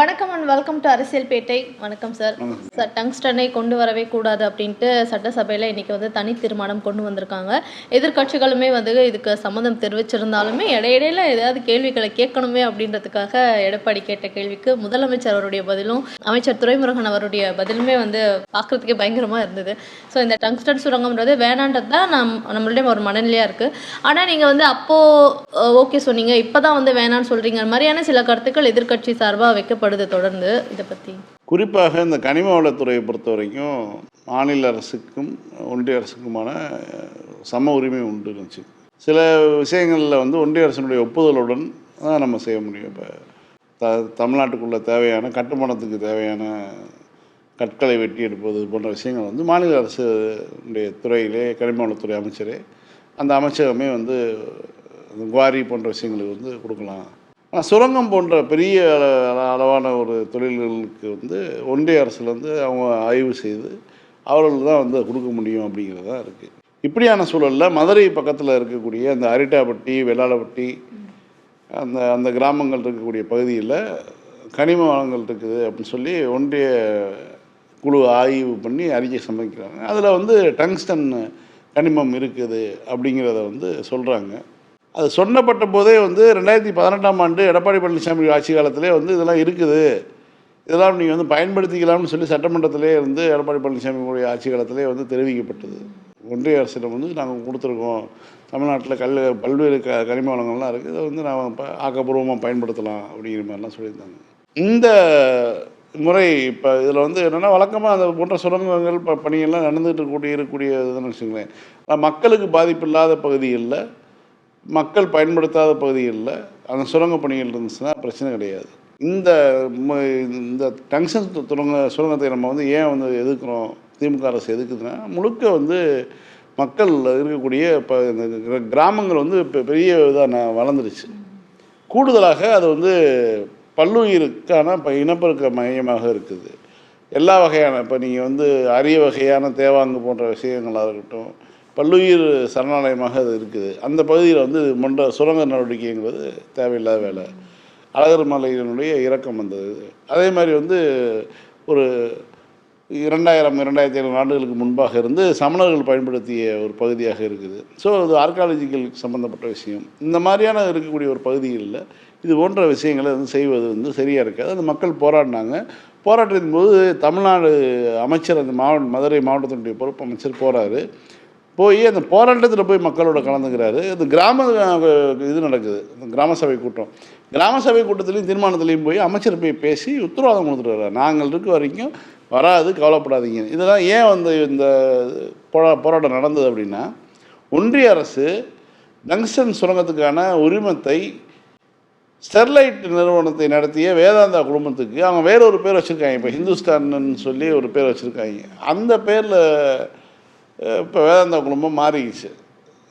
வணக்கம் and welcome to அரசியல் பேட்டை வணக்கம். சார் சார் டங்ஸ்டனை கொண்டு வரவே கூடாது அப்படின்ட்டு சட்டசபையில் இன்னைக்கு வந்து தனி தீர்மானம் கொண்டு வந்திருக்காங்க. எதிர்க்கட்சிகளுமே வந்து இதுக்கு சம்மதம் தெரிவிச்சிருந்தாலுமே இடையிடையில ஏதாவது கேள்விகளை கேட்கணுமே அப்படின்றதுக்காக எடப்பாடி கேட்ட கேள்விக்கு முதலமைச்சர் அவருடைய பதிலும் அமைச்சர் துரைமுருகன் அவருடைய பதிலுமே வந்து பார்க்கறதுக்கே பயங்கரமாக இருந்தது. ஸோ இந்த டங்ஸ்டன் சுரங்கம்ன்றது வேணான்றது தான் நம் நம்மளுடைய ஒரு மனநிலையாக இருக்குது ஆனால் நீங்கள் வந்து அப்போது ஓகே சொன்னீங்க. இப்போ தான் வந்து வேணான்னு சொல்கிறீங்க மாதிரியான சில கருத்துக்கள் எதிர்க்கட்சி சார்பாக வைக்கப்படுது தொடர்ந்து இதை பற்றி குறிப்பாக இந்த கனிம வளத்துறையை பொறுத்த வரைக்கும் மாநில அரசுக்கும் ஒன்றிய அரசுக்குமான சம உரிமை உண்டு இருந்துச்சு சில விஷயங்களில் வந்து ஒன்றிய அரசினுடைய ஒப்புதலுடன் தான் நம்ம செய்ய முடியும். இப்போ த தமிழ்நாட்டுக்குள்ளே தேவையான கட்டுமானத்துக்கு தேவையான கற்களை வெட்டி எடுப்பது போன்ற விஷயங்கள் வந்து மாநில அரசுடைய துறையிலே கனிம வளத்துறை அமைச்சரே அந்த அமைச்சகமே வந்து குவாரி போன்ற விஷயங்களுக்கு வந்து கொடுக்கலாம். சுரங்கம் போன்ற பெரிய அள- அள- அளவான ஒரு தொழில்களுக்கு வந்து ஒன்றிய அரசுலேருந்து அவங்க ஆய்வு செய்து அவர்களுக்கு தான் வந்து கொடுக்க முடியும் அப்படிங்கிறது தான் இருக்குது இப்படியான சூழலில் மதுரை பக்கத்தில் இருக்கக்கூடிய அந்த அரிட்டாப்பட்டி வெள்ளாளப்பட்டி அந்த அந்த கிராமங்கள் இருக்கக்கூடிய பகுதியில் கனிம வளங்கள் இருக்குது அப்படின்னு சொல்லி ஒன்றிய குழு ஆய்வு பண்ணி அறிக்கை சமைக்கிறாங்க அதில் வந்து டங்ஸ்டன் கனிமம் இருக்குது அப்படிங்கிறத வந்து சொல்கிறாங்க அது சொன்னப்பட்ட போதே வந்து ரெண்டாயிரத்தி பதினெட்டாம் ஆண்டு எடப்பாடி பழனிசாமி ஆட்சி காலத்திலே வந்து இதெல்லாம் இருக்குது. இதெல்லாம் நீங்கள் வந்து பயன்படுத்திக்கலாம்னு சொல்லி சட்டமன்றத்திலே வந்து எடப்பாடி பழனிசாமியுடைய ஆட்சி காலத்திலே வந்து தெரிவிக்கப்பட்டது. ஒன்றிய அரசிடம் வந்து நாங்கள் கொடுத்துருக்கோம். தமிழ்நாட்டில் கல் பல்வேறு க கனிம வளங்கள்லாம் இருக்குது இதை வந்து நான் ப ஆக்கப்பூர்வமாக பயன்படுத்தலாம் அப்படிங்கிற மாதிரிலாம் சொல்லியிருந்தாங்க. இந்த முறை இப்போ இதில் வந்து என்னென்னா வழக்கமாக அந்த போன்ற சுரங்கங்கள் ப பணிகள்லாம் நடந்துகிட்டு கூடிய இருக்கக்கூடிய இதுன்னு வச்சுங்களேன் மக்களுக்கு பாதிப்பு இல்லாத பகுதிகளில் மக்கள் பயன்படுத்தாத பகுதிகளில் அந்த சுரங்க பணிகள் இருந்துச்சுன்னா பிரச்சனை கிடையாது. இந்த இந்த டங்ஷன் சுரங்க சுரங்கத்தை நம்ம வந்து ஏன் வந்து எதுக்குறோம் திமுக அரசு எதுக்குதுன்னா முழுக்க வந்து மக்கள் இருக்கக்கூடிய இப்போ இந்த கிராமங்கள் வந்து இப்போ பெரிய இதாக வளர்ந்துருச்சு. கூடுதலாக அது வந்து பல்லுயிருக்கான இப்போ இனப்பெருக்க மையமாக இருக்குது. எல்லா வகையான இப்போ நீங்கள் வந்து அரிய வகையான தேவாங்கு போன்ற விஷயங்களாக இருக்கட்டும் பல்லுயிர் சரணாலயமாக அது இருக்குது. அந்த பகுதியில் வந்து மொண்ட சுரங்க நடவடிக்கைங்கிறது தேவையில்லாத வேலை. அழகர் மலையினுடைய இறக்கம் வந்தது. அதே மாதிரி வந்து ஒரு இரண்டாயிரம் இரண்டாயிரத்தி ஐநூறு ஆண்டுகளுக்கு முன்பாக இருந்து சமணர்கள் பயன்படுத்திய ஒரு பகுதியாக இருக்குது. ஸோ அது ஆர்காலஜிக்கல் சம்மந்தப்பட்ட விஷயம். இந்த மாதிரியான இருக்கக்கூடிய ஒரு பகுதிகளில் இது போன்ற விஷயங்களை வந்து செய்வது வந்து சரியாக இருக்காது. அந்த மக்கள் போராடினாங்க. போராட்டத்தின் போது தமிழ்நாடு அமைச்சர் அந்த மாவட்ட மதுரை மாவட்டத்தினுடைய பொறுப்பு அமைச்சர் போகிறாரு போய் அந்த போராட்டத்தில் போய் மக்களோட கலந்துக்கிறாரு. அந்த கிராம இது நடக்குது. அந்த கிராம சபை கூட்டம். கிராம சபை கூட்டத்திலையும் தீர்மானத்துலேயும் போய் அமைச்சர் போய் பேசி உத்தரவாதம் கொடுத்துட்டு நாங்கள் இருக்க வரைக்கும் வராது கவலைப்படாதீங்க. இதெல்லாம் ஏன் வந்து இந்த போரா போராட்டம் நடந்தது அப்படின்னா ஒன்றிய அரசு ஜங்ஷன் சுரங்கத்துக்கான உரிமத்தை ஸ்டெர்லைட் நிறுவனத்தை நடத்திய வேதாந்தா குடும்பத்துக்கு அவங்க வேற ஒரு பேர் வச்சுருக்காங்க. இப்போ ஹிந்துஸ்தான்னு சொல்லி ஒரு பேர் வச்சுருக்காங்க. அந்த பேரில் இப்போ வேதாந்தா குழுமம் மாறிடுச்சு.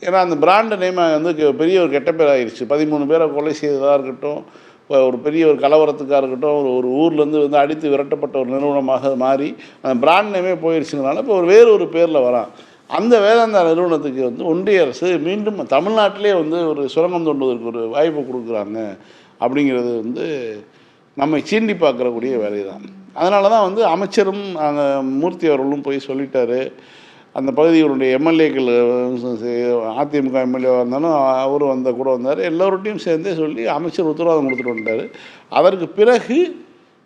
ஏன்னா அந்த பிராண்டு நேம் வந்து பெரிய ஒரு கெட்ட பேர் ஆயிடுச்சு. பதிமூணு பேரை கொலை செய்ததாக இருக்கட்டும் இப்போ ஒரு பெரிய ஒரு கலவரத்துக்காக இருக்கட்டும் ஒரு ஒரு ஊர்லேருந்து வந்து அடித்து விரட்டப்பட்ட ஒரு நிறுவனமாக மாறி அந்த பிராண்ட் நேமே போயிடுச்சுனால இப்போ ஒரு வேறு ஒரு பேரில் வரான். அந்த வேதாந்தா நிறுவனத்துக்கு வந்து ஒன்றிய அரசு மீண்டும் தமிழ்நாட்டிலே வந்து ஒரு சுரங்கம் தோண்டுவதற்கு ஒரு வாய்ப்பு கொடுக்குறாங்க அப்படிங்கிறது வந்து நம்மை சீண்டி பார்க்கறக்கூடிய வேலை தான் அதனால தான் வந்து அமைச்சரும் அங்கே மூர்த்தி அவர்களும் போய் சொல்லிட்டாரு. அந்த பகுதிகளுடைய எம்எல்ஏக்கள் அதிமுக எம்எல்ஏவாக இருந்தாலும் அவரும் வந்த கூட வந்தார். எல்லோருட்டையும் சேர்ந்தே சொல்லி அமைச்சர் உத்தரவாதம் கொடுத்துட்டு வந்துட்டார். அதற்கு பிறகு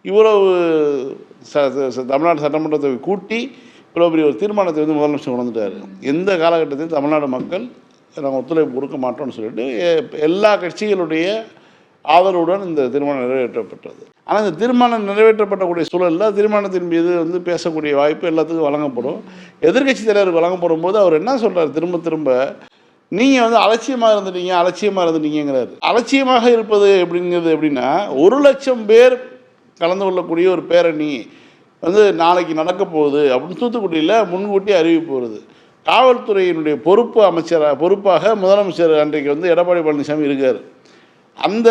இவ்வளவு ச தமிழ்நாடு சட்டமன்றத்தை கூட்டி இவ்வளோ பெரிய ஒரு தீர்மானத்தை வந்து முதலமைச்சர் கொண்டுட்டார் எந்த காலகட்டத்திலும் தமிழ்நாடு மக்கள் நாங்கள் ஒத்துழைப்பு கொடுக்க மாட்டோம்னு சொல்லிட்டு எல்லா கட்சிகளுடைய ஆதரவுடன் இந்த திருமணம் நிறைவேற்றப்பட்டது. ஆனால் இந்த திருமணம் நிறைவேற்றப்படக்கூடிய சூழலில் திருமணத்தின் மீது வந்து பேசக்கூடிய வாய்ப்பு எல்லாத்துக்கும் வழங்கப்படும். எதிர்கட்சி தலைவருக்கு வழங்கப்படும் போது அவர் என்ன சொல்கிறார் திரும்ப திரும்ப நீங்கள் வந்து அலட்சியமாக இருந்துட்டீங்க அலட்சியமாக இருந்துட்டீங்கிறாரு அலட்சியமாக இருப்பது அப்படிங்கிறது எப்படின்னா ஒரு லட்சம் பேர் கலந்து கொள்ளக்கூடிய ஒரு பேரணி வந்து நாளைக்கு நடக்க போகுது. அப்படின்னு தூத்துக்குடியில் முன்கூட்டி அறிவிப்பு வருது. காவல்துறையினுடைய பொறுப்பு அமைச்சராக பொறுப்பாக முதலமைச்சர் அன்றைக்கு வந்து எடப்பாடி பழனிசாமி இருக்கார். அந்த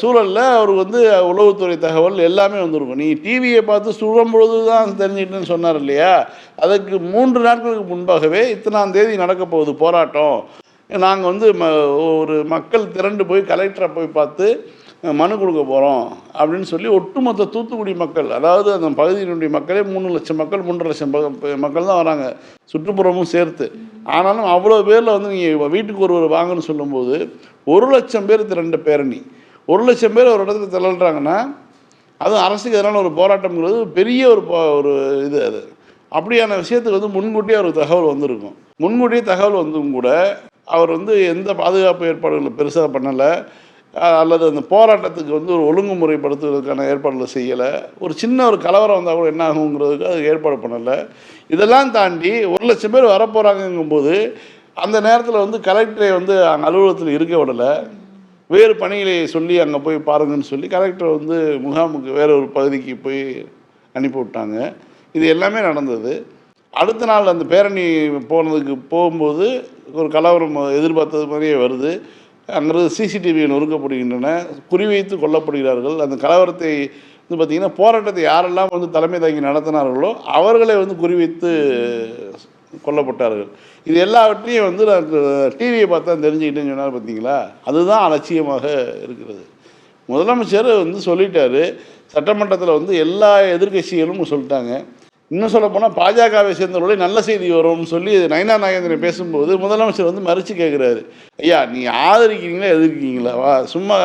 சூழலில் அவருக்கு வந்து உளவுத்துறை தகவல் எல்லாமே வந்திருக்கும். நீ டிவியை பார்த்து சுடும் பொழுது தான் தெரிஞ்சுக்கிட்டேன்னு சொன்னார் இல்லையா? அதுக்கு மூன்று நாட்களுக்கு முன்பாகவே இத்தனாம் தேதி நடக்க போகுது போராட்டம். நாங்கள் வந்து ம ஒரு மக்கள் திரண்டு போய் கலெக்டரை போய் பார்த்து மனு கொடுக்க போகிறோம் அப்படின்னு சொல்லி ஒட்டுமொத்த தூத்துக்குடி மக்கள் அதாவது அந்த பகுதியினுடைய மக்களே மூணு லட்சம் மக்கள் மூன்று லட்சம் மக்கள் தான் வராங்க. சுற்றுப்புறமும் சேர்த்து. ஆனாலும் அவ்வளோ பேரில் வந்து நீங்கள் வீட்டுக்கு ஒருவர் வாங்கன்னு சொல்லும்போது ஒரு லட்சம் பேர் ரெண்டு பேரணி. ஒரு லட்சம் பேர் ஒரு இடத்துல திரள்றாங்கன்னா அதுவும் அரசுக்கு எதிரான ஒரு போராட்டம்ங்கிறது பெரிய ஒரு ஒரு இது அது. அப்படியான விஷயத்துக்கு வந்து முன்கூட்டியே ஒரு தகவல் வந்திருக்கும். முன்கூட்டியே தகவல் வந்தும் கூட அவர் வந்து எந்த பாதுகாப்பு ஏற்பாடுகளும் பெருசாக பண்ணலை. அல்லது அந்த போராட்டத்துக்கு வந்து ஒரு ஒழுங்குமுறைப்படுத்துவதற்கான ஏற்பாடுகளை செய்யலை. ஒரு சின்ன ஒரு கலவரம் வந்தால் கூட என்ன ஆகுங்கிறதுக்கு அது ஏற்பாடு பண்ணலை. இதெல்லாம் தாண்டி ஒரு லட்சம் பேர் வரப்போகிறாங்கும்போது அந்த நேரத்தில் வந்து கலெக்டரை வந்து அங்கே அலுவலகத்தில் இருக்க விடலை. வேறு பணிகளை சொல்லி அங்கே போய் பாருங்கன்னு சொல்லி கலெக்டர் வந்து முகாமுக்கு வேறு ஒரு பகுதிக்கு போய் அனுப்பி விட்டாங்க. இது எல்லாமே நடந்தது. அடுத்த நாள் அந்த பேரணி போனதுக்கு போகும்போது ஒரு கலவரம் எதிர்பார்த்தது மாதிரியே வருது. அங்கிருந்து சிசிடிவி நொறுக்கப்படுகின்றன குறிவைத்து கொல்லப்படுகிறார்கள் அந்த கலவரத்தை வந்து பார்த்திங்கன்னா போராட்டத்தை யாரெல்லாம் வந்து தலைமை தாங்கி நடத்தினார்களோ அவர்களை வந்து குறிவைத்து கொல்லப்பட்டார்கள். இது எல்லாவற்றையும் வந்து நான் டிவியை பார்த்தா தெரிஞ்சுக்கிட்டேன்னு சொன்னார் பார்த்தீங்களா அதுதான் அலட்சியமாக இருக்கிறது. முதலமைச்சர் வந்து சொல்லிட்டாரு சட்டமன்றத்தில் வந்து எல்லா எதிர்க்கட்சிகளும் சொல்லிட்டாங்க. இன்னும் சொல்ல போனால் பாஜகவை சேர்ந்தவர்களே நல்ல செய்தி வரும்னு சொல்லி நயனா நாகேந்திரன் பேசும்போது முதலமைச்சர் வந்து மறுச்சு கேட்குறாரு ஐயா நீ ஆதரிக்கிறீங்களா எதிர்க்கிறீங்களா? வா சும்மா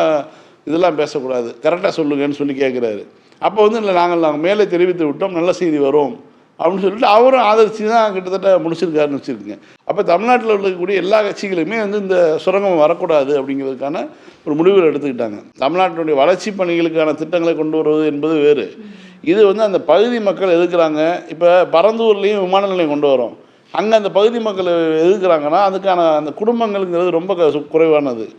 இதெல்லாம் பேசக்கூடாது. கரெக்டாக சொல்லுங்கன்னு சொல்லி கேட்குறாரு அப்போ வந்து இல்லை நாங்கள் நாங்கள் மேலே தெரிவித்து விட்டோம். நல்ல செய்தி வரும். அப்படின்னு சொல்லிட்டு அவரும் ஆதரிச்சு தான் கிட்டத்தட்ட முடிச்சிருக்காருன்னு வச்சுருக்குங்க அப்போ தமிழ்நாட்டில் இருக்கக்கூடிய எல்லா கட்சிகளுமே வந்து இந்த சுரங்கம் வரக்கூடாது அப்படிங்கிறதுக்கான ஒரு முடிவுகள் எடுத்துக்கிட்டாங்க. தமிழ்நாட்டினுடைய வளர்ச்சி பணிகளுக்கான திட்டங்களை கொண்டு வருவது என்பது வேறு. இது வந்து அந்த பகுதி மக்கள் எதிர்க்கிறாங்க. இப்போ பரந்தூர்லேயும் விமான நிலையம் கொண்டு வரோம். அங்கே அந்த பகுதி மக்கள் எதிர்க்கிறாங்கன்னா அதுக்கான அந்த குடும்பங்கள்ங்கிறது ரொம்ப க- குறைவானது.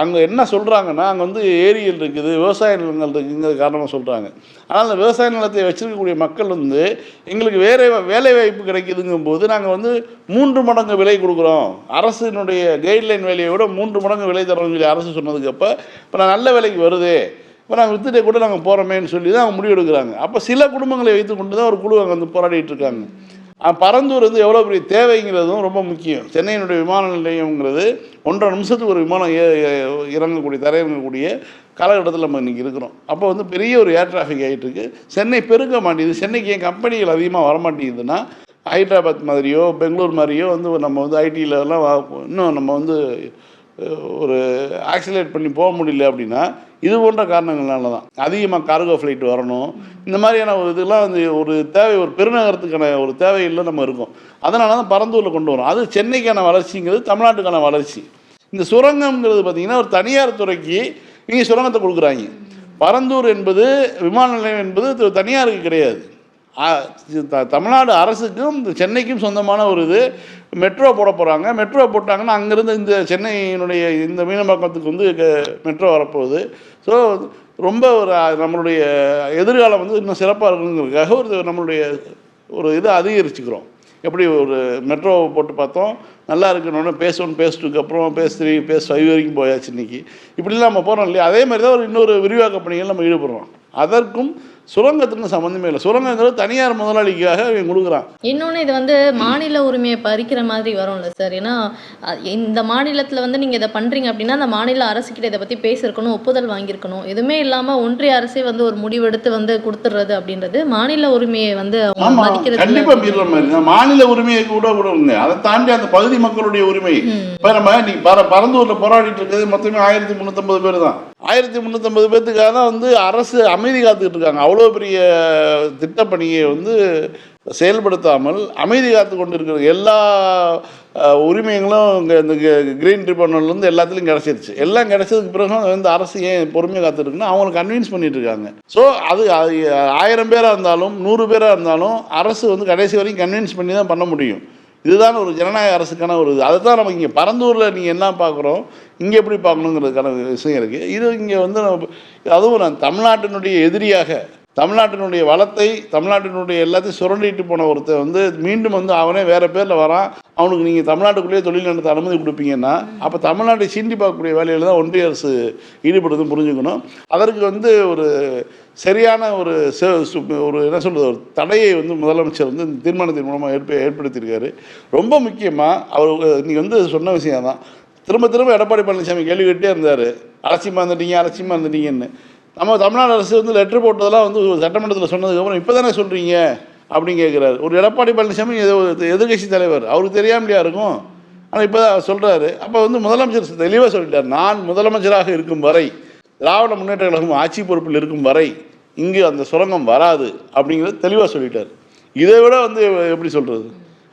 அங்கே என்ன சொல்கிறாங்கன்னா அங்கே வந்து ஏரியில் இருக்குது விவசாய நிலங்கள் இருக்குங்கிறது காரணமாக சொல்கிறாங்க ஆனால் அந்த விவசாய நிலத்தை வச்சுருக்கக்கூடிய மக்கள் வந்து எங்களுக்கு வேறு வேலை வாய்ப்பு கிடைக்குதுங்கும்போது நாங்கள் வந்து மூன்று மடங்கு விலை கொடுக்குறோம். அரசினுடைய கைட்லைன் விலையை விட மூன்று மடங்கு விலை தரோம்னு சொல்லி அரசு சொன்னதுக்கப்போ இப்போ நான் நல்ல விலைக்கு வருதே. இப்போ நாங்கள் வித்துட்டே கூட நாங்கள் போகிறோமேன்னு சொல்லி தான் அவங்க முடிவு எடுக்கிறாங்க அப்போ சில குடும்பங்களை வைத்து கொண்டு தான் ஒரு குழு அங்கே வந்து போராடிட்டு இருக்காங்க. பரந்தூர் வந்து எவ்வளோ பெரிய தேவைங்கிறதும் ரொம்ப முக்கியம். சென்னையினுடைய விமான நிலையம்ங்கிறது ஒன்றரை நிமிஷத்துக்கு ஒரு விமானம் ஏ இறங்கக்கூடிய தரையிறங்கக்கூடிய காலகட்டத்தில் நம்ம இன்றைக்கி இருக்கிறோம். அப்போ வந்து பெரிய ஒரு ஏர் டிராஃபிக் ஆகிட்டு இருக்கு சென்னை பெருக்க மாட்டேங்குது. சென்னைக்கு ஏன் கம்பெனிகள் அதிகமாக வர மாட்டேங்குதுன்னா ஹைதராபாத் மாதிரியோ பெங்களூர் மாதிரியோ வந்து நம்ம வந்து ஐடியிலலாம் இன்னும் நம்ம வந்து ஒரு ஆக்சிலேட் பண்ணி போக முடியல அப்படின்னா இது போன்ற காரணங்களால தான் அதிகமாக கார்கோ ஃப்ளைட் வரணும். இந்த மாதிரியான ஒரு இதெல்லாம் வந்து ஒரு தேவை ஒரு பெருநகரத்துக்கான ஒரு தேவையில் நம்ம இருக்கோம். அதனால தான் பரந்தூரில் கொண்டு வரோம். அது சென்னைக்கான வளர்ச்சிங்கிறது தமிழ்நாட்டுக்கான வளர்ச்சி. இந்த சுரங்கம்ங்கிறது பார்த்தீங்கன்னா ஒரு தனியார் துறைக்கு நீங்கள் சுரங்கத்தை கொடுக்குறாங்க. பரந்தூர் என்பது விமான நிலையம் என்பது தனியாருக்கு கிடையாது. தமிழ்நாடு அரசுக்கும் இந்த சென்னைக்கும் சொந்தமான ஒரு இது. மெட்ரோ போட போகிறாங்க மெட்ரோ போட்டாங்கன்னா அங்கேருந்து இந்த சென்னையினுடைய இந்த மீனம்பாக்கத்துக்கு வந்து க- மெட்ரோ வரப்போகுது. ஸோ ரொம்ப ஒரு நம்மளுடைய எதிர்காலம் வந்து இன்னும் சிறப்பாக இருக்கணுங்கிறதுக்காக ஒரு நம்மளுடைய ஒரு இது அதிகரிச்சுக்கிறோம். எப்படி ஒரு மெட்ரோவை போட்டு பார்த்தோம். நல்லா இருக்கணும்னு பேஸ் ஒன் பேஸ் டூக்கு அப்புறம் பேஸ் த்ரீ பேஸ் ஃபைவ் வரைக்கும் போயாச்சு இன்னைக்கு. இப்படிலாம் நம்ம போகிறோம் இல்லையா? அதே மாதிரி தான் ஒரு இன்னொரு விரிவாக்க பணிகள் நம்ம ஈடுபடுறோம். அதற்கும் சுரங்கத்துக்கும் சம்மந்தமே இல்லை. சுரங்கங்கிறது தனியார் முதலாளிக்காக இவன் கொடுக்குறான். இன்னொன்று இது வந்து மாநில உரிமையை பறிக்கிற மாதிரி வரும்ல சார். ஏன்னா இந்த மாநிலத்தில் வந்து நீங்கள் இதை பண்ணுறீங்க அப்படின்னா அந்த மாநில அரசுக்கிட்ட இதை பற்றி பேசியிருக்கணும் ஒப்புதல் வாங்கியிருக்கணும். எதுவுமே இல்லாமல் ஒன்றிய அரசே வந்து ஒரு முடிவெடுத்து வந்து கொடுத்துட்றது அப்படின்றது மாநில உரிமையை வந்து அவங்க ஆமா மதிக்கிறது கண்டிப்பா மீறுற மாதிரி. மாநில உரிமையை கூட கூட அதை தாண்டி அந்த பகுதி மக்களுடைய உரிமை. இப்ப நம்ம பரந்தூர்ல போராடிட்டு இருக்கிறது மொத்தமே ஆயிரத்தி முந்நூற்றம்பது பேர் தான். ஆயிரத்தி முந்நூற்றம்பது பேர்த்துக்காக தான் வந்து அரசு அமைதி காத்துக்கிட்டு இருக்காங்க. அவ்வளோ பெரிய திட்டப்பணியை வந்து செயல்படுத்தாமல் அமைதி காத்து கொண்டு இருக்கிற எல்லா உரிமைகளும் இங்கே இந்த கிரீன் ட்ரிபியூனல்லேருந்து எல்லாத்துலேயும் கிடச்சிருச்சு. எல்லாம் கிடைச்சதுக்கு பிறகு வந்து அரசு ஏன் பொறுமையாக காத்துருக்குன்னு அவங்களை கன்வின்ஸ் பண்ணிட்டு இருக்காங்க ஸோ அது ஆயிரம் பேராக இருந்தாலும் நூறு பேராக இருந்தாலும் அரசு வந்து கடைசி வரைக்கும் கன்வின்ஸ் பண்ணி தான் பண்ண முடியும். இதுதான் ஒரு ஜனநாயக அரசுக்கான ஒரு இது. அதை தான் நம்ம இங்கே பரந்தூரில் நீங்கள் என்ன பார்க்குறோம்? இங்கே எப்படி பார்க்கணுங்கிறதுக்கான விஷயம் இருக்குது இது இங்கே வந்து நம்ம அதுவும் நான் தமிழ்நாட்டினுடைய எதிரியாக தமிழ்நாட்டினுடைய வளத்தை தமிழ்நாட்டினுடைய எல்லாத்தையும் சுரண்டிட்டு போன ஒருத்தர் வந்து மீண்டும் வந்து அவனே வேறு பேரில் வரான். அவனுக்கு நீங்கள் தமிழ்நாட்டுக்குள்ளேயே தொழில் நடத்த அனுமதி கொடுப்பீங்கன்னா அப்போ தமிழ்நாட்டை சீண்டி பார்க்கக்கூடிய வேலையில் தான் ஒன்றிய அரசு ஈடுபடுதுன்னு புரிஞ்சுக்கணும். அதற்கு வந்து ஒரு சரியான ஒரு சு- ஒரு என்ன சொல்கிறது ஒரு தடையை வந்து முதலமைச்சர் வந்து இந்த தீர்மானத்தின் மூலமாக ஏற்ப ஏற்படுத்தியிருக்காரு. ரொம்ப முக்கியமாக அவர் நீங்கள் வந்து சொன்ன விஷயம் தான் திரும்ப திரும்ப எடப்பாடி பழனிசாமி கேள்வி கேட்டே இருந்தார். அலட்சியமாக இருந்துட்டீங்க அலட்சியமாக இருந்துட்டீங்கன்னு நம்ம தமிழ்நாடு அரசு வந்து லெட்டர் போட்டதெல்லாம் வந்து சட்டமன்றத்தில் சொன்னதுக்கப்புறம் இப்போ தானே சொல்கிறீங்க அப்படின்னு கேட்குறாரு ஒரு எடப்பாடி பழனிசாமி எதிர்கட்சி எதிர்க்கட்சி தலைவர். அவருக்கு தெரியாமலையா இருக்கும்? ஆனால் இப்போ தான் சொல்கிறாரு அப்போ வந்து முதலமைச்சர் தெளிவாக சொல்லிட்டார். நான் முதலமைச்சராக இருக்கும் வரை திராவிட முன்னேற்ற கழகம் ஆட்சி பொறுப்பில் இருக்கும் வரை இங்கு அந்த சுரங்கம் வராது அப்படிங்கிறத தெளிவாக சொல்லிட்டார். இதை விட வந்து எப்படி சொல்கிறது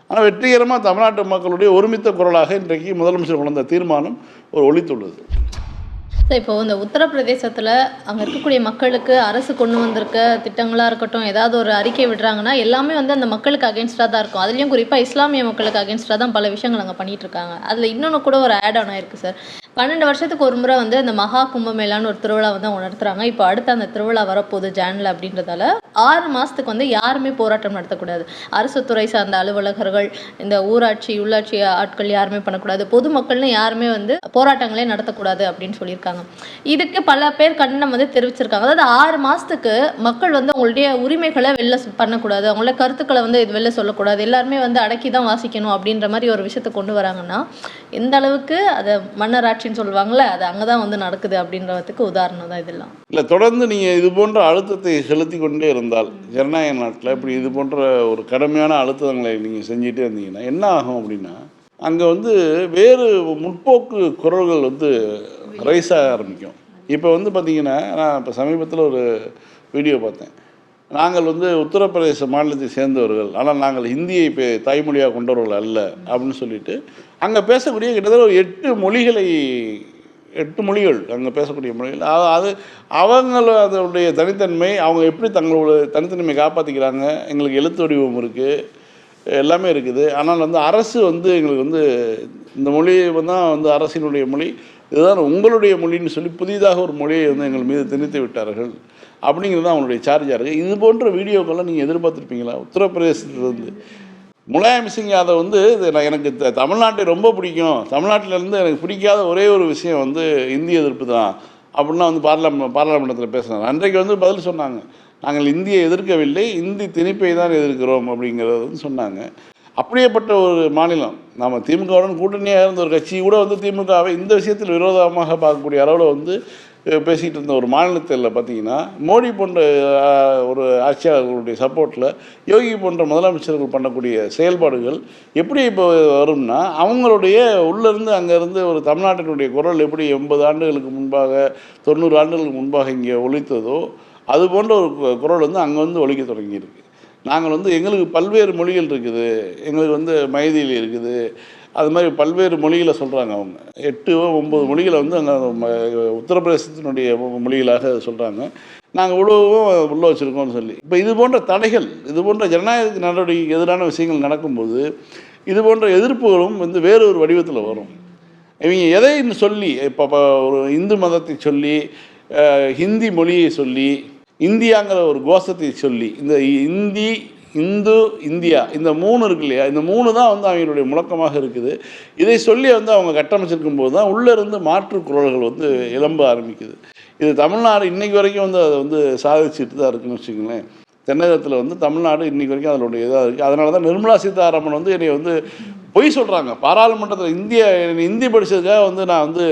ஆனால் வெற்றிகரமாக தமிழ்நாட்டு மக்களுடைய ஒருமித்த குரலாக இன்றைக்கு முதலமைச்சர் கொண்ட தீர்மானம் ஒரு ஒழித்துள்ளது சார் இப்போ இந்த உத்தரப்பிரதேசத்தில் அங்கே இருக்கக்கூடிய மக்களுக்கு அரசு கொண்டு வந்திருக்க திட்டங்களாக இருக்கட்டும் ஏதாவது ஒரு அறிக்கை விடுறாங்கன்னா எல்லாமே வந்து அந்த மக்களுக்கு அகேன்ஸ்டாக தான் இருக்கும். அதுலேயும் குறிப்பாக இஸ்லாமிய மக்களுக்கு அகேன்ஸ்டாக தான் பல விஷயங்கள் அங்கே பண்ணிகிட்டு இருக்காங்க. அதில் இன்னொன்று கூட ஒரு ஆட் ஆன் ஆயிருக்கு சார். பன்னெண்டு வருஷத்துக்கு ஒரு முறை வந்து இந்த மகா கும்பமேளான்னு ஒரு திருவிழா வந்து அவங்க நடத்துகிறாங்க இப்போ அடுத்து அந்த திருவிழா வரப்போகுது ஜானில் அப்படின்றதால ஆறு மாதத்துக்கு வந்து யாருமே போராட்டம் நடத்தக்கூடாது. அரசு துறை சார்ந்த அலுவலகர்கள் இந்த ஊராட்சி உள்ளாட்சி ஆட்கள் யாருமே பண்ணக்கூடாது. பொதுமக்கள்னு யாருமே வந்து போராட்டங்களே நடத்தக்கூடாது அப்படின்னு சொல்லியிருக்காங்க. இதுக்கு பல பேர் கண்டனம் வந்து தெரிவிச்சிருக்காங்க. அதாவது ஆறு மாதத்துக்கு மக்கள் வந்து அவங்களுடைய உரிமைகளை வெளில பண்ணக்கூடாது. அவங்களோட கருத்துக்களை வந்து இது வெளில சொல்லக்கூடாது. எல்லாருமே வந்து அடக்கி தான் வாசிக்கணும் அப்படின்ற மாதிரி ஒரு விஷயத்தை கொண்டு வராங்கன்னா எந்த அளவுக்கு அதை மன்னராட்சி மன்னராட்சின்னு சொல்லுவாங்கள்ல அது அங்கே தான் வந்து நடக்குது அப்படின்றதுக்கு உதாரணம் தான் இதெல்லாம். இல்லை தொடர்ந்து நீங்கள் இது போன்ற அழுத்தத்தை செலுத்தி கொண்டே இருந்தால் ஜனநாயக நாட்டில் இப்படி இது போன்ற ஒரு கடுமையான அழுத்தங்களை நீங்கள் செஞ்சுட்டே இருந்தீங்கன்னா என்ன ஆகும் அப்படின்னா அங்கே வந்து வேறு முற்போக்கு குரல்கள் வந்து ரைஸ் ஆக ஆரம்பிக்கும். இப்போ வந்து பார்த்தீங்கன்னா நான் இப்போ சமீபத்தில் ஒரு வீடியோ பார்த்தேன். நாங்கள் வந்து உத்தரப்பிரதேச மாநிலத்தை சேர்ந்தவர்கள் ஆனால் நாங்கள் ஹிந்தியை இப்போ தாய்மொழியாக கொண்டவர்கள் அல்ல அப்படின்னு சொல்லிட்டு அங்கே பேசக்கூடிய கிட்டத்தட்ட ஒரு எட்டு மொழிகளை எட்டு மொழிகள் அங்கே பேசக்கூடிய மொழிகள். அது அது அவங்கள அதனுடைய தனித்தன்மை அவங்க எப்படி தங்களோட தனித்தன்மையை காப்பாற்றிக்கிறாங்க எங்களுக்கு எழுத்து வடிவம் இருக்குது எல்லாமே இருக்குது. ஆனால் வந்து அரசு வந்து எங்களுக்கு வந்து இந்த மொழி தான் வந்து அரசினுடைய மொழி இதுதான் உங்களுடைய மொழின்னு சொல்லி புதிதாக ஒரு மொழியை வந்து எங்கள் மீது திணித்து விட்டார்கள். அப்படிங்கிறது தான் அவங்களுடைய சார்ஜாக இருக்குது இது போன்ற வீடியோக்கெல்லாம் நீங்கள் எதிர்பார்த்துருப்பீங்களா? உத்தரப்பிரதேசத்துலேருந்து முலாயம் சிங் யாதவ் வந்து இது நான் எனக்கு த- தமிழ்நாட்டை ரொம்ப பிடிக்கும். தமிழ்நாட்டிலேருந்து எனக்கு பிடிக்காத ஒரே ஒரு விஷயம் வந்து இந்திய எதிர்ப்பு தான். அப்படின்னா வந்து பார்லமெ பாராளுமன்றத்தில் பேசினாங்க அன்றைக்கு வந்து பதில் சொன்னாங்க. நாங்கள் இந்தியை எதிர்க்கவில்லை இந்தி திணிப்பை தான் எதிர்க்கிறோம் அப்படிங்கிறது வந்து சொன்னாங்க. அப்படியேப்பட்ட ஒரு மாநிலம். நம்ம திமுகவுடன் கூட்டணியாக இருந்த ஒரு கட்சி கூட வந்து திமுகவை இந்த விஷயத்தில் விரோதமாக பார்க்கக்கூடிய அளவில் வந்து பேசிகிட்டு இருந்த ஒரு மாநிலத்தில் பார்த்தீங்கன்னா மோடி போன்ற ஒரு ஆட்சியாளர்களுடைய சப்போர்ட்டில் யோகி போன்ற முதலமைச்சர்கள் பண்ணக்கூடிய செயல்பாடுகள் எப்படி இப்போ வரும்னா அவங்களுடைய உள்ளேருந்து அங்கேருந்து ஒரு தமிழ்நாட்டினுடைய குரல் எப்படி எண்பது ஆண்டுகளுக்கு முன்பாக தொண்ணூறு ஆண்டுகளுக்கு முன்பாக இங்கே ஒழித்ததோ அது போன்ற ஒரு குரல் வந்து அங்கே வந்து ஒழிக்க தொடங்கியிருக்கு. நாங்கள் வந்து எங்களுக்கு பல்வேறு மொழிகள் இருக்குது. எங்களுக்கு வந்து மைதிலி இருக்குது. அது மாதிரி பல்வேறு மொழிகளை சொல்கிறாங்க அவங்க. எட்டு ஒம்பது மொழிகளை வந்து அங்கே உத்தரப்பிரதேசத்தினுடைய மொழிகளாக சொல்கிறாங்க நாங்கள் இவ்வளவும் உள்ள வச்சுருக்கோம்னு சொல்லி. இப்போ இது போன்ற தடைகள் இது போன்ற ஜனநாயக நடவடிக்கைக்கு எதிரான விஷயங்கள் நடக்கும்போது இது போன்ற எதிர்ப்புகளும் வந்து வேறு ஒரு வடிவத்தில் வரும். இவங்க எதை சொல்லி இப்போ ஒரு இந்து மதத்தை சொல்லி ஹிந்தி மொழியை சொல்லி இந்தியாங்கிற ஒரு கோஷத்தை சொல்லி இந்த இந்தி இந்து இந்தியா இந்த மூணு இருக்கு இல்லையா? இந்த மூணு தான் வந்து அவங்களுடைய முழக்கமாக இருக்குது. இதை சொல்லி வந்து அவங்க கட்டமைச்சிருக்கும் போது தான் உள்ளே இருந்து மாற்று குரல்கள் வந்து இளம்ப ஆரம்பிக்குது. இது தமிழ்நாடு இன்றைக்கு வரைக்கும் வந்து அதை வந்து சாதிச்சுட்டு தான் இருக்குன்னு வச்சுக்கோங்களேன். தென்னகத்தில் வந்து தமிழ்நாடு இன்னைக்கு வரைக்கும் அதனுடைய இதாக இருக்குது அதனால தான் நிர்மலா சீதாராமன் வந்து என்னை வந்து பொய் சொல்கிறாங்க பாராளுமன்றத்தில் இந்திய என்னை இந்தி படித்ததுக்காக வந்து நான் வந்து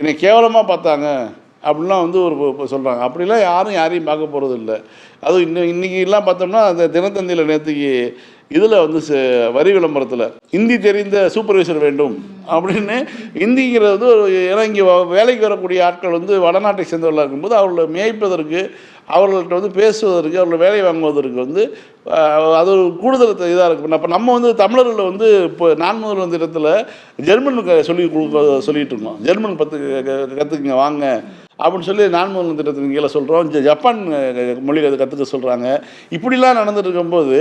என்னை கேவலமாக பார்த்தாங்க. அப்படிலாம் வந்து ஒரு சொல்கிறாங்க அப்படிலாம் யாரும் யாரையும் பார்க்க போகிறது இல்லை அதுவும் இன்னும் இன்றைக்கிலாம் பார்த்தோம்னா அந்த தினத்தந்தியில் நேற்றுக்கு இதில் வந்து ச- வரி விளம்பரத்தில் இந்தி தெரிந்த சூப்பர்வைசர் வேண்டும் அப்படின்னு இந்திங்கிறது வந்து ஒரு ஏன்னா இங்கே வேலைக்கு வரக்கூடிய ஆட்கள் வந்து வடநாட்டை சேர்ந்தவர்களாக இருக்கும்போது அவர்களை மேய்ப்பதற்கு அவர்கள்ட்ட வந்து பேசுவதற்கு அவர்களை வேலை வாங்குவதற்கு வந்து அது ஒரு கூடுதல் இதாக இருக்கும் இப்போ நம்ம வந்து தமிழர்கள் வந்து இப்போ நான்முதல் வந்த இடத்துல ஜெர்மன் க- சொல்லி கொடுக்க சொல்லிட்டு இருக்கோம். ஜெர்மன் பத்து கற்றுக்குங்க வாங்க. அப்படின்னு சொல்லி நான்முதல் திட்டத்தின் கீழே சொல்கிறோம் ஜப்பான் மொழி மொழி கற்றுக்க சொல்கிறாங்க இப்படிலாம் நடந்துட்டு இருக்கும்போது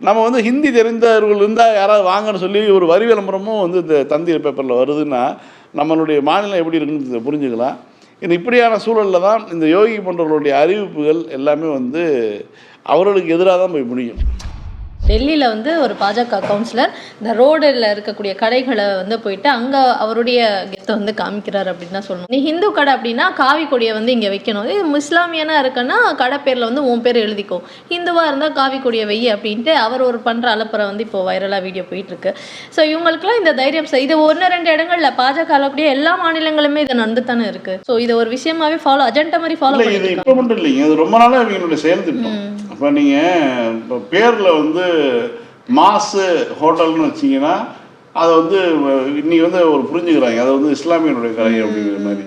நம்ம வந்து ஹிந்தி தெரிந்தவர்கள் இருந்தால் யாராவது வாங்கன்னு சொல்லி ஒரு வரி விளம்பரமும் வந்து இந்த தந்தி பேப்பரில் வருதுன்னா நம்மளுடைய மாநிலம் எப்படி இருக்குன்னு புரிஞ்சுக்கலாம். இது இப்படியான சூழலில் தான் இந்த யோகி போன்றவர்களுடைய அறிவிப்புகள் எல்லாமே வந்து அவர்களுக்கு எதிராக தான் போய் முடியும். டெல்லியில் வந்து ஒரு பாஜக கவுன்சிலர் இந்த ரோடில் இருக்கக்கூடிய கடைகளை வந்து போயிட்டு அங்கே அவருடைய கெத்தை வந்து காமிக்கிறார் அப்படின்னு தான் சொல்லணும். நீ ஹிந்து கடை அப்படின்னா காவி கொடியை வந்து இங்கே வைக்கணும். இது முஸ்லாமியனா இருக்குன்னா கடை பேரில் வந்து உன் பேர் எழுதிக்கோ. ஹிந்துவாக இருந்தால் காவி கொடியை வை அப்படின்ட்டு அவர் ஒரு பண்ணுற அலப்பறை வந்து இப்போ வைரலாக வீடியோ போயிட்டு இருக்கு ஸோ இவங்களுக்குலாம் இந்த தைரியம் இது ஒன்று ரெண்டு இடங்கள்ல பாஜக கூடிய எல்லா மாநிலங்களுமே இது நடந்து தானே இருக்கு. ஸோ இது ஒரு விஷயமாவே ஃபாலோ அஜெண்டா மாதிரி ஃபாலோ பண்ணிட்டு இப்போ மட்டும் இல்லைங்க. இது ரொம்ப நாளாக இவங்களுடைய செயல் திட்டம் அப்போ நீங்கள் இப்போ பேரில் வந்து மாசு ஹோட்டல்னு வச்சீங்கன்னா அதை வந்து இன்னைக்கு வந்து ஒரு புரிஞ்சுக்கிறாங்க. அதை வந்து இஸ்லாமியனுடைய கலை அப்படிங்கிற மாதிரி.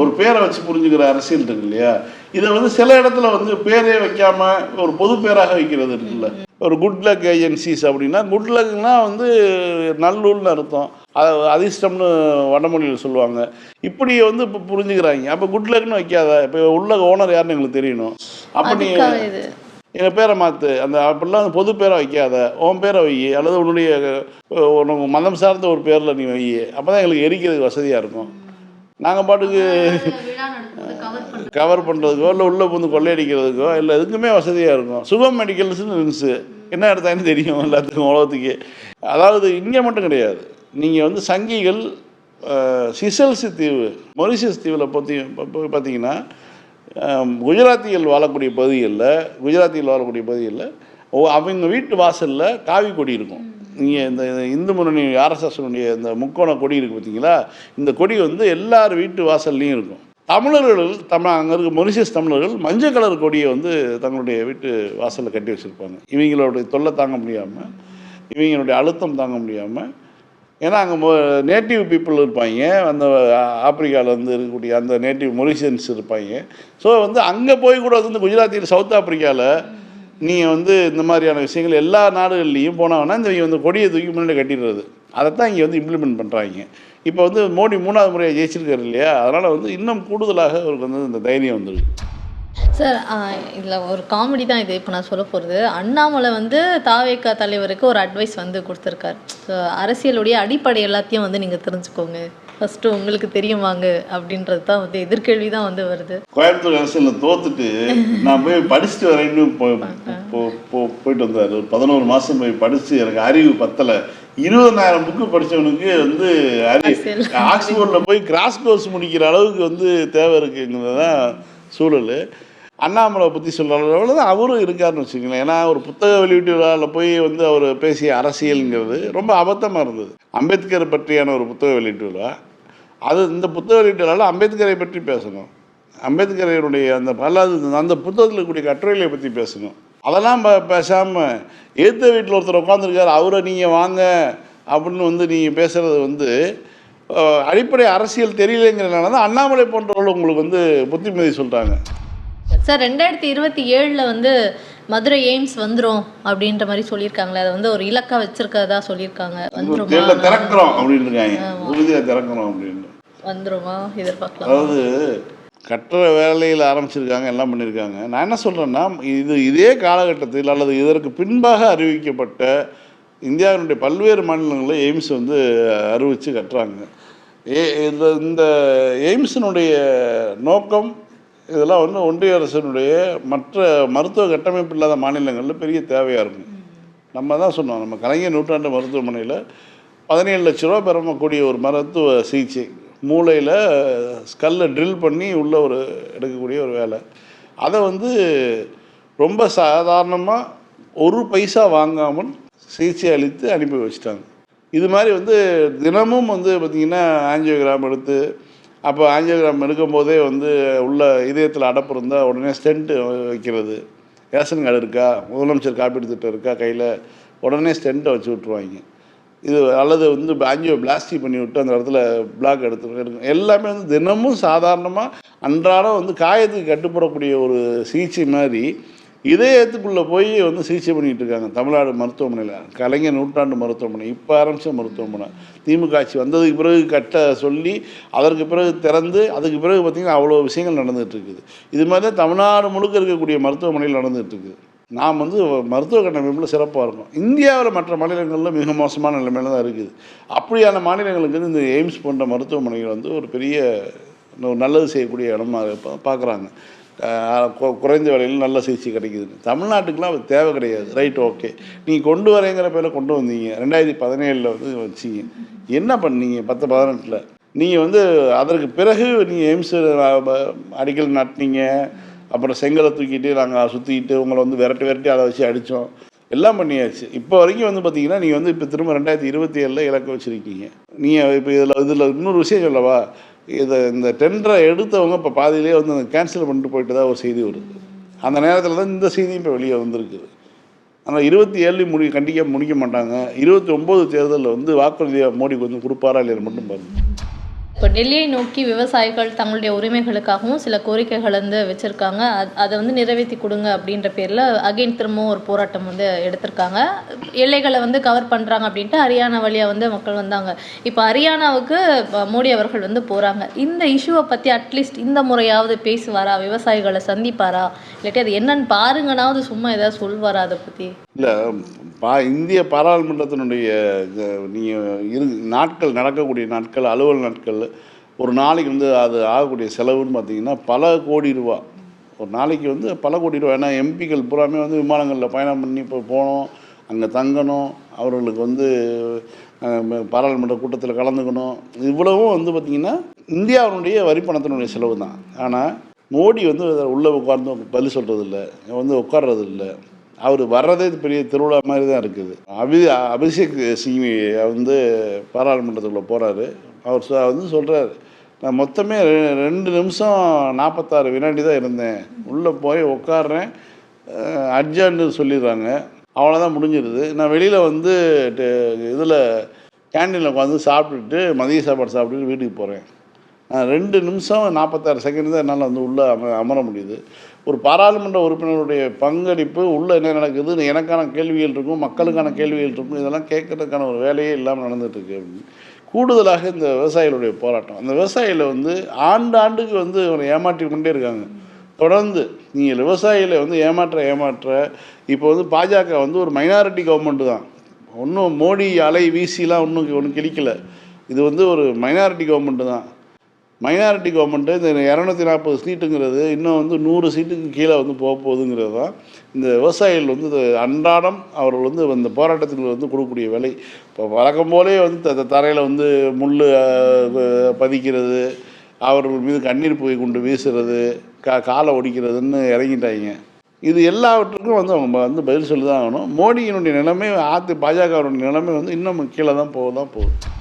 ஒரு பேரை வச்சு புரிஞ்சுக்கிற அரசியல் இருக்கு இல்லையா? இதை வந்து சில இடத்துல வந்து பேரே வைக்காம ஒரு பொது பேராக வைக்கிறது இருக்குல்ல. ஒரு குட் லக் ஏஜென்சிஸ் அப்படின்னா குட் லக்னா வந்து நல்லூர்னு அர்த்தம். அதை அதிர்ஷ்டம்னு வடமொழியில் சொல்லுவாங்க. இப்படி வந்து இப்போ புரிஞ்சுக்கிறாங்க. அப்போ குட் லக்னு வைக்காத. இப்போ உள்ள ஓனர் யாருன்னு எங்களுக்கு தெரியணும். அப்போ எங்கள் பேரை மாற்று அந்த அப்படிலாம் அந்த பொது பேரை வைக்காத. உன் பேரை வை. அல்லது உன்னுடைய உனக்கு மதம் சார்ந்த ஒரு பேரில் நீ வை. அப்போ தான் எங்களுக்கு எரிக்கிறதுக்கு வசதியாக இருக்கும். நாங்கள் பாட்டுக்கு கவர் பண்ணுறதுக்கோ இல்லை உள்ளே வந்து கொள்ளையடிக்கிறதுக்கோ இல்லை எதுக்குமே வசதியாக இருக்கும். சுகம் மெடிக்கல்ஸ்னு இருந்துச்சு என்ன எடுத்தாங்கன்னு தெரியும் எல்லாத்துக்கும் உலகத்துக்கு. அதாவது இங்கே மட்டும் கிடையாது. நீங்கள் வந்து சங்கிகள் அஹ், சிசல்ஸ் தீவு மொரிஷியஸ் தீவில் பற்றி பார்த்தீங்கன்னா குஜராத்திகள் வாழக்கூடிய பகுதிகளில் குஜராத்திகள் வாழக்கூடிய பகுதிகளில் அவங்க வீட்டு வாசலில் காவி கொடி இருக்கும். நீங்கள் இந்த இந்த இந்து முன்னணி ஆர்எஸ்எஸ்னுடைய இந்த முக்கோண கொடி இருக்குது பார்த்தீங்களா இந்த கொடி வந்து எல்லார் வீட்டு வாசல்லையும் இருக்கும். தமிழர்கள் தமிழ் அங்கே இருக்க மொரிஷியஸ் தமிழர்கள் மஞ்சள் கலர் கொடியை வந்து தங்களுடைய வீட்டு வாசலில் கட்டி வச்சுருப்பாங்க. இவங்களுடைய தொல்லை தாங்க முடியாமல் இவங்களுடைய அழுத்தம் தாங்க முடியாமல் ஏன்னா அங்கே நேட்டிவ் பீப்புள் இருப்பாங்க. அந்த ஆப்பிரிக்காவிலேருந்து இருக்கக்கூடிய அந்த நேட்டிவ் மொரிஷியன்ஸ் இருப்பாங்க. ஸோ வந்து அங்கே போய் கூட வந்து குஜராத்தில் சவுத் ஆப்பிரிக்காவில் நீங்கள் வந்து இந்த மாதிரியான விஷயங்கள் எல்லா நாடுகள்லேயும் போனாங்கன்னா இந்த வந்து கொடியை தூக்கி முன்னாடி கட்டிடுறது. தான் இங்கே வந்து இம்ப்ளிமெண்ட் பண்ணுறாங்க இப்போ வந்து மோடி மூணாவது முறையாக ஜெயிச்சிருக்காரு இல்லையா? அதனால் வந்து இன்னும் கூடுதலாக அவருக்கு வந்து இந்த தைரியம் வந்துருக்கு சார் இதில் ஒரு காமெடி தான் இது. இப்போ நான் சொல்ல போகிறது அண்ணாமலை வந்து தாவேக்கா தலைவருக்கு ஒரு அட்வைஸ் வந்து கொடுத்துருக்காரு. ஸோ அரசியலுடைய அடிப்படை எல்லாத்தையும் வந்து நீங்கள் தெரிஞ்சுக்கோங்க. ஃபஸ்ட்டு உங்களுக்கு தெரியுமாங்க அப்படின்றது தான் வந்து எதிர்கேள்வி தான் வந்து வருது. கோயம்புத்தூர் அரசியலில் தோத்துட்டு நான் போய் படிச்சுட்டு வரேன்னு போயிட்டு வந்தார். ஒரு பதினோரு மாதம் போய் படித்து எனக்கு அறிவு பத்தலை. இருபதனாயிரம் புக்கு படித்தவனுக்கு வந்து. ஆக்ஸ்போர்டில் போய் கிராஸ் கோர்ஸ் முடிக்கிற அளவுக்கு வந்து தேவை இருக்குங்கிறது தான் சூழல். அண்ணாமலை பற்றி சொல்கிற அளவில் தான் அவரும் இருக்காருன்னு வச்சுக்கங்களேன். ஏன்னா ஒரு புத்தக வெளியீட்டு விழாவில் போய் வந்து அவர் பேசிய அரசியலுங்கிறது ரொம்ப அபத்தமாக இருந்தது. அம்பேத்கர் பற்றியான ஒரு புத்தக வெளியீட்டு விழா. அது இந்த புத்தக வெளியீட்டு விழாவில் அம்பேத்கரை பற்றி பேசணும். அம்பேத்கரையுடைய அந்த பல்லாது அந்த புத்தகத்தில் இருக்கக்கூடிய கட்டுரைகளை பற்றி பேசணும். அதெல்லாம் ப பேசாமல் ஏற்ற வீட்டில் ஒருத்தர் உட்காந்துருக்காரு அவரை நீங்கள் வாங்க அப்படின்னு வந்து நீங்கள் பேசுகிறது வந்து அடிப்படை அரசியல் தெரியலைங்கிறனால தான் அண்ணாமலை போன்றவர்கள் உங்களுக்கு வந்து புத்திமதி சொல்கிறாங்க சார் ரெண்டாயிரத்தி இருபத்தி ஏழில் வந்து மதுரை எய்ம்ஸ் வந்துரும் அப்படின்ற மாதிரி சொல்லியிருக்காங்களே அதை வந்து ஒரு இலக்கா வச்சிருக்கதா சொல்லியிருக்காங்க. வந்துருமா? திறக்கிறோம் அப்படின்னு இருக்காங்க. உறுதியாக திறக்கிறோம் அப்படின்னு. வந்துருமா? எதிர்பார்க்கலாம். அதாவது கட்டுற வேலையில் ஆரம்பிச்சிருக்காங்க எல்லாம் பண்ணியிருக்காங்க நான் என்ன சொல்கிறேன்னா இது இதே காலகட்டத்தில் அல்லது இதற்கு பின்பாக அறிவிக்கப்பட்ட இந்தியாவினுடைய பல்வேறு மாநிலங்களில் எய்ம்ஸ் வந்து அறிவித்து கட்டுறாங்க. ஏ இந்த இந்த எய்ம்ஸினுடைய நோக்கம் இதெல்லாம் வந்து ஒன்றிய அரசினுடைய மற்ற மருத்துவ கட்டமைப்பு இல்லாத மாநிலங்களில் பெரிய தேவையாக இருக்கும். நம்ம தான் சொன்னோம் நம்ம கலைஞர் நூற்றாண்டு மருத்துவமனையில் பதினேழு லட்ச ரூபா பெறக்கூடிய ஒரு மருத்துவ சிகிச்சை மூளையில் ஸ்கல்லை ட்ரில் பண்ணி உள்ள ஒரு எடுக்கக்கூடிய ஒரு வேலை. அதை வந்து ரொம்ப சாதாரணமாக ஒரு பைசா வாங்காமல் சிகிச்சை அளித்து அனுப்பி வச்சிட்டாங்க. இது மாதிரி வந்து தினமும் வந்து பார்த்திங்கன்னா ஆஞ்சியோகிராம் எடுத்து அப்போ ஆஞ்சியோகிராம் எடுக்கும்போதே வந்து உள்ள இதயத்தில் அடப்பு இருந்தால் உடனே ஸ்டென்ட்டு வைக்கிறது. ரேஷன் கார்டு இருக்கா? முதலமைச்சர் காப்பீடு திட்டம் இருக்கா கையில்? உடனே ஸ்டென்ட்டை வச்சு விட்ருவாங்க இது அல்லது வந்து ஆஞ்சியோ பிளாஸ்டிக் பண்ணி விட்டு அந்த இடத்துல பிளாக் எடுத்து எடுக்கும் எல்லாமே வந்து தினமும் சாதாரணமாக அன்றாடம் வந்து காயத்துக்கு கட்டுப்படக்கூடிய ஒரு சிகிச்சை மாதிரி இதயத்துக்குள்ளே போய் வந்து சிகிச்சை பண்ணிகிட்டு இருக்காங்க. தமிழ்நாடு மருத்துவமனையில். கலைஞர் நூற்றாண்டு மருத்துவமனை. இப்போ ஆரம்பித்த மருத்துவமனை. திமுக ஆட்சி வந்ததுக்கு பிறகு கட்ட சொல்லி அதற்கு பிறகு திறந்து அதுக்கு பிறகு பார்த்திங்கன்னா அவ்வளோ விஷயங்கள் நடந்துகிட்டு இருக்குது. இது மாதிரி தான் தமிழ்நாடு முழுக்க இருக்கக்கூடிய மருத்துவமனையில் நடந்துகிட்டு இருக்குது. நாம் வந்து மருத்துவ கட்டமைப்பில் சிறப்பாக இருக்கும். இந்தியாவில் மற்ற மாநிலங்களில் மிக மோசமான நிலைமையில தான் இருக்குது. அப்படியான மாநிலங்களுக்கு வந்து இந்த எய்ம்ஸ் போன்ற மருத்துவமனைகள் வந்து ஒரு பெரிய ஒரு நல்லது செய்யக்கூடிய இடமா பார்க்குறாங்க குறைந்த விலையில் நல்ல சிகிச்சை கிடைக்குது தமிழ்நாட்டுக்குலாம் அது தேவை கிடையாது. Right okay. நீங்கள் கொண்டு வரேங்கிற பேரில் கொண்டு வந்தீங்க. ரெண்டாயிரத்தி பதினேழில் வந்து வச்சீங்க. என்ன பண்ணீங்க பத்து பதினெட்டில்? நீங்கள் வந்து அதற்கு பிறகு நீங்கள் எய்ம்ஸ் அடிக்கல் நட்டினீங்க. அப்புறம் செங்கலை தூக்கிட்டு நாங்கள் சுற்றிக்கிட்டு உங்களை வந்து விரட்டி விரட்டி அதை வச்சு அடித்தோம் எல்லாம் பண்ணியாச்சு. இப்போ வரைக்கும் வந்து பார்த்தீங்கன்னா நீங்கள் வந்து இப்போ திரும்ப ரெண்டாயிரத்தி இருபத்தி ஏழில் இலக்கு வச்சுருக்கீங்க. நீங்கள் இப்போ இதில் இதில் இன்னொரு விஷயம் சொல்லவா? இதை இந்த டெண்டரை எடுத்தவங்க இப்போ பாதியிலே வந்து அந்த கேன்சல் பண்ணிட்டு போயிட்டு தான் ஒரு செய்தி வருது. அந்த நேரத்தில் தான் இந்த செய்தியும் இப்போ வெளியே வந்திருக்குது ஆனால் இருபத்தி ஏழு முடி கண்டிக்க முடிக்க மாட்டாங்க. இருபத்தி ஒம்பது தேர்தலில் வந்து வாக்குறுதியை மோடிக்கு வந்து கொடுப்பாரா இல்லையா மட்டும் பாருங்கள் இப்போ டெல்லியை நோக்கி விவசாயிகள் தங்களுடைய உரிமைகளுக்காகவும் சில கோரிக்கைகள் வந்து வச்சுருக்காங்க. அதை வந்து நிறைவேற்றி கொடுங்க அப்படின்ற பேரில் அகைன் திரும்பவும் ஒரு போராட்டம் வந்து எடுத்திருக்காங்க. எல்லைகளை வந்து கவர் பண்ணுறாங்க அப்படின்ட்டு ஹரியானா வழியாக வந்து மக்கள் வந்தாங்க. இப்போ ஹரியானாவுக்கு மோடி அவர்கள் வந்து போகிறாங்க இந்த இஷ்யூவை பற்றி அட்லீஸ்ட் இந்த முறையாவது பேசுவாரா? விவசாயிகளை சந்திப்பாரா? இல்லாட்டி அது என்னன்னு பாருங்கனாவது சும்மா ஏதாவது சொல்வாரா அதை பற்றி இல்லை பா இந்திய பாராளுமன்றத்தினுடைய நீங்கள் இரு நாட்கள் நடக்கக்கூடிய நாட்கள் அலுவல் நாட்கள் ஒரு நாளைக்கு வந்து அது ஆகக்கூடிய செலவுன்னு பார்த்தீங்கன்னா பல கோடி ரூபா. ஒரு நாளைக்கு வந்து பல கோடி ரூபா. ஏன்னா எம்பிக்கள் பூராமே வந்து விமானங்களில் பயணம் பண்ணி இப்போ போகணும் அங்கே தங்கணும் அவர்களுக்கு வந்து பாராளுமன்ற கூட்டத்தில் கலந்துக்கணும். இவ்வளவும் வந்து பார்த்திங்கன்னா இந்தியாவினுடைய வரிப்பணத்தினுடைய செலவு தான் ஆனால் மோடி வந்து உள்ளே உட்கார்ந்து பதில் சொல்கிறதில்ல வந்து உட்கார்றதில்லை. அவர் வர்றதே பெரிய திருவிழா மாதிரி தான் இருக்குது. அபி அபிஷேக் சிங் வந்து பாராளுமன்றத்துக்குள்ளே போகிறாரு அவர் வந்து சொல்கிறாரு நான் மொத்தமே ரெ- ரெண்டு நிமிஷம் நாற்பத்தாறு வினாடி தான் இருந்தேன். உள்ளே போய் உட்காடுறேன் அர்ஜான்னு சொல்லிடுறாங்க. அவ்வளோதான் முடிஞ்சிருது. நான் வெளியில் வந்து இதில் கேண்டீனில் உட்காந்து சாப்பிட்டுட்டு மதிய சாப்பாடு சாப்பிட்டுட்டு வீட்டுக்கு போகிறேன் நான் ரெண்டு நிமிஷம் நாற்பத்தாறு செகண்ட் தான் என்னால் வந்து உள்ளே அம அமர முடியுது. ஒரு பாராளுமன்ற உறுப்பினருடைய பங்களிப்பு உள்ளே என்ன நடக்குதுன்னு எனக்கான கேள்விகள் இருக்கும் மக்களுக்கான கேள்விகள் இருக்கும் இதெல்லாம் கேட்கறதுக்கான ஒரு வேலையே இல்லாமல் நடந்துட்டு இருக்கு அப்படின்னு. கூடுதலாக இந்த விவசாயிகளுடைய போராட்டம். அந்த விவசாயிகளை வந்து ஆண்டு ஆண்டுக்கு வந்து அவரை ஏமாற்றி கொண்டே இருக்காங்க. தொடர்ந்து நீங்கள் விவசாயிகளை வந்து ஏமாற்ற ஏமாற்ற இப்போ வந்து பாஜக வந்து ஒரு மைனாரிட்டி கவர்மெண்ட்டு தான். ஒன்றும் மோடி அலை வீசிலாம் ஒன்றும் ஒன்றும் கிழிக்கல. இது வந்து ஒரு மைனாரிட்டி கவர்மெண்ட்டு தான். மைனாரிட்டி கவர்மெண்ட்டு இந்த இரநூத்தி நாற்பது சீட்டுங்கிறது இன்னும் வந்து நூறு சீட்டுக்கு கீழே வந்து போக போகுதுங்கிறது தான். இந்த விவசாயிகள் வந்து அன்றாடம் அவர்கள் வந்து இந்த போராட்டத்தில் வந்து கொடுக்கக்கூடிய விலை. இப்போ வழக்கம் போலே வந்து த தரையில் வந்து முள் பதிக்கிறது அவர்கள் மீது கண்ணீர் போய் கொண்டு வீசுறது கா காலை ஒடிக்கிறதுன்னு இறங்கிட்டாங்க. இது எல்லாவற்றுக்கும் வந்து அவங்க வந்து பதில் சொல்லி தான் ஆகணும். மோடியினுடைய நிலைமை ஆத்து பாஜகவுடைய நிலைமை வந்து இன்னும் கீழே தான் போக தான் போகுது.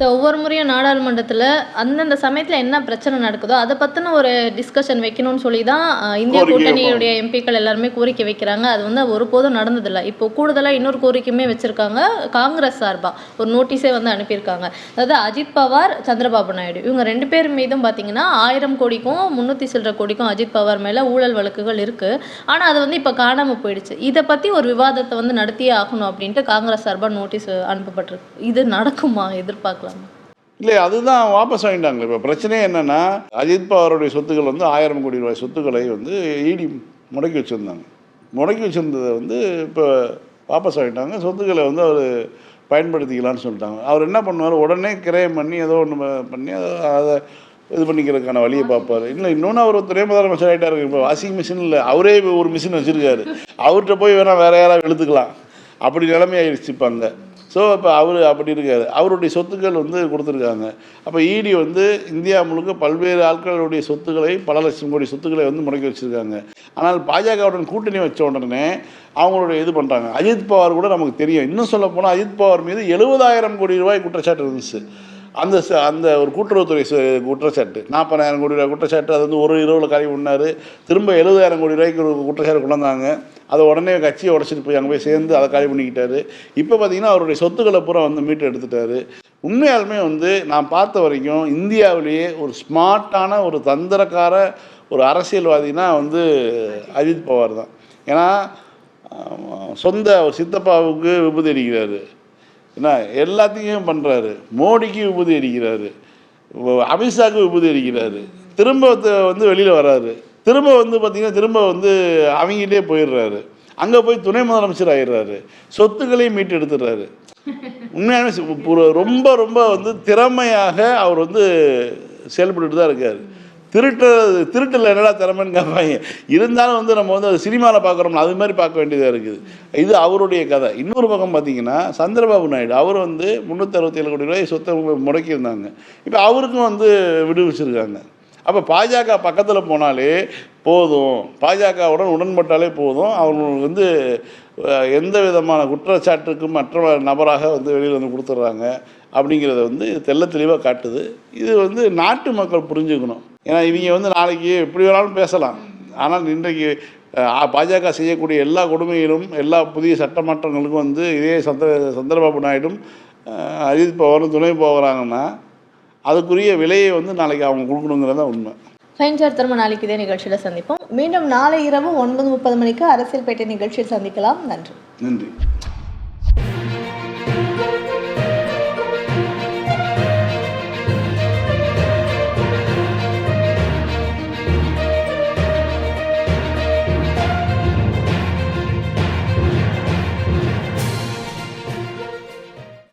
ஸோ ஒவ்வொரு முறையும் நாடாளுமன்றத்தில் அந்தந்த சமயத்தில் என்ன பிரச்சனை நடக்குதோ அதை பற்றின ஒரு டிஸ்கஷன் வைக்கணும்னு சொல்லி தான் இந்திய கூட்டணியுடைய எம்பிக்கள் எல்லாருமே கோரிக்கை வைக்கிறாங்க. அது வந்து ஒருபோதும் நடந்ததில்லை. இப்போ கூடுதலாக இன்னொரு கோரிக்கையுமே வச்சுருக்காங்க காங்கிரஸ் சார்பாக ஒரு நோட்டீஸே வந்து அனுப்பியிருக்காங்க. அதாவது அஜித் பவார் சந்திரபாபு நாயுடு. இவங்க ரெண்டு பேர் மீதும் பார்த்தீங்கன்னா ஆயிரம் கோடிக்கும் முந்நூற்றி சில்லற கோடிக்கும் அஜித் பவார் மேலே ஊழல் வழக்குகள் இருக்குது ஆனால் அது வந்து இப்போ காணாமல் போயிடுச்சு. இதை பற்றி ஒரு விவாதத்தை வந்து நடத்தியே ஆகணும் அப்படின்ட்டு காங்கிரஸ் சார்பாக நோட்டீஸ் அனுப்பப்பட்டிருக்கு. இது நடக்குமா எதிர்பார்க்கலாம்? இல்லை அதுதான் வாபஸ் வாங்கிட்டாங்க இப்போ. பிரச்சனையே என்னென்னா அஜித் பவாருடைய சொத்துக்கள் வந்து ஆயிரம் கோடி ரூபாய் சொத்துக்களை வந்து இடி முடக்கி வச்சுருந்தாங்க. முடக்கி வச்சுருந்ததை வந்து இப்போ வாபஸ் வாங்கிட்டாங்க. சொத்துக்களை வந்து அவர் பயன்படுத்திக்கலாம்னு சொல்லிட்டாங்க. அவர் என்ன பண்ணுவார்? உடனே கிரயம் பண்ணி ஏதோ ஒன்று பண்ணி அதை அதை இது பண்ணிக்கிறதுக்கான வழியை பார்ப்பார். இல்லை இன்னொன்று அவர் துணை முதலமைச்சர் ஆகிட்டாரு இப்போ வாஷிங் மிஷின் இல்லை. அவரே ஒரு மிஷின் வச்சுருக்காரு. அவர்கிட்ட போய் வேணால் வேறு யாராவது இழுத்துக்கலாம். அப்படி நிலைமை ஆயிடுச்சு இப்போ அங்கே. ஸோ இப்போ அவர் அப்படி இருக்காரு. அவருடைய சொத்துக்கள் வந்து கொடுத்துருக்காங்க. அப்போ இடி வந்து இந்தியா முழுக்க பல்வேறு ஆட்களுடைய சொத்துக்களை பல லட்சம் கோடி சொத்துக்களை வந்து முடக்கி வச்சுருக்காங்க. ஆனால் பாஜகவுடன் கூட்டணி வச்ச உடனே அவங்களுடைய இது பண்ணுறாங்க அஜித் பவார் கூட நமக்கு தெரியும். இன்னும் சொல்ல போனால் அஜித் பவார் மீது எழுபதாயிரம் கோடி ரூபாய் குற்றச்சாட்டு இருந்துச்சு. அந்த ச- அந்த ஒரு கூட்டுறவுத்துறை குற்றச்சாட்டு. நாற்பதாயிரம் கோடி ரூபாய் குற்றச்சாட்டு அது வந்து ஒரு இரவில் காலி பண்ணார் திரும்ப எழுபதாயிரம் கோடி ரூபாய்க்கு ஒரு குற்றச்சாட்டு கொண்டு வந்தாங்க அதை உடனே கட்சியை உடச்சிட்டு போய் அங்கே போய் சேர்ந்து அதை காலி பண்ணிக்கிட்டாரு. இப்போ பார்த்தீங்கன்னா அவருடைய சொத்துக்களை பூரா வந்து மீட்டு எடுத்துட்டாரு. உண்மையாலுமே வந்து நான் பார்த்த வரைக்கும் இந்தியாவிலேயே ஒரு ஸ்மார்ட்டான ஒரு தந்திரக்கார ஒரு அரசியல்வாதினா வந்து அஜித் பவார் தான். ஏன்னா சொந்த சித்தப்பாவுக்கு விபத்து அடிக்கிறாரு. என்ன எல்லாத்தையும் பண்ணுறாரு மோடிக்கு விபூதி அடிக்கிறாரு. அமித்ஷாவுக்கு அமித்ஷாக்கு விபூதி அடிக்கிறாரு. திரும்ப வந்து- வெளியில் வராரு. திரும்ப வந்து பார்த்திங்கன்னா திரும்ப வந்து அவங்கிட்டே போயிடுறாரு. அங்கே போய் துணை முதலமைச்சர் ஆயிடுறாரு. சொத்துக்களையும் மீட்டு எடுத்துடுறாரு உண்மையான ரொம்ப ரொம்ப வந்து திறமையாக அவர் வந்து செயல்பட்டு தான் இருக்கார். திருட்டு திருட்டில் என்னடா திறமைன்னு கேட்பாங்க இருந்தாலும் வந்து நம்ம வந்து அது சினிமாவில் பார்க்குறோம்ல அது மாதிரி பார்க்க வேண்டியதாக இருக்குது. இது அவருடைய கதை. இன்னொரு பக்கம் பார்த்தீங்கன்னா சந்திரபாபு நாயுடு அவர் வந்து முந்நூற்றறுபத்தேழு கோடி ரூபாய் சொத்தை முடக்கியிருந்தாங்க. இப்போ அவருக்கும் வந்து விடுவிச்சிருக்காங்க. அப்போ பாஜக பக்கத்தில் போனாலே போதும். பாஜகவுடன் உடன்பட்டாலே போதும். அவங்க வந்து எந்த விதமான குற்றச்சாட்டுக்கும் மற்ற நபராக வந்து வெளியில் வந்து கொடுத்துட்றாங்க அப்படிங்கிறத வந்து தெள்ள தெளிவாக காட்டுது. இது வந்து நாட்டு மக்கள் புரிஞ்சுக்கணும். ஏன்னா இவங்க வந்து நாளைக்கு எப்படி வேணாலும் பேசலாம். ஆனால் இன்றைக்கு பாஜக செய்யக்கூடிய எல்லா கொடுமைகளும் எல்லா புதிய சட்ட மாற்றங்களுக்கும் வந்து இதே சந்திர சந்திரபாபு நாயுடும் அஜித் பவாரும் துணை போகிறாங்கன்னா அதுக்குரிய விலையை வந்து நாளைக்கு அவங்க கொடுக்கணுங்கிறது தான் உண்மை. ஃபைன் சார் திரும்ப நாளைக்கு இதே நிகழ்ச்சியில் சந்திப்போம். மீண்டும் நாளை இரவு ஒன்பது முப்பது மணிக்கு அரசியல் பேட்டை நிகழ்ச்சியில் சந்திக்கலாம். நன்றி. நன்றி.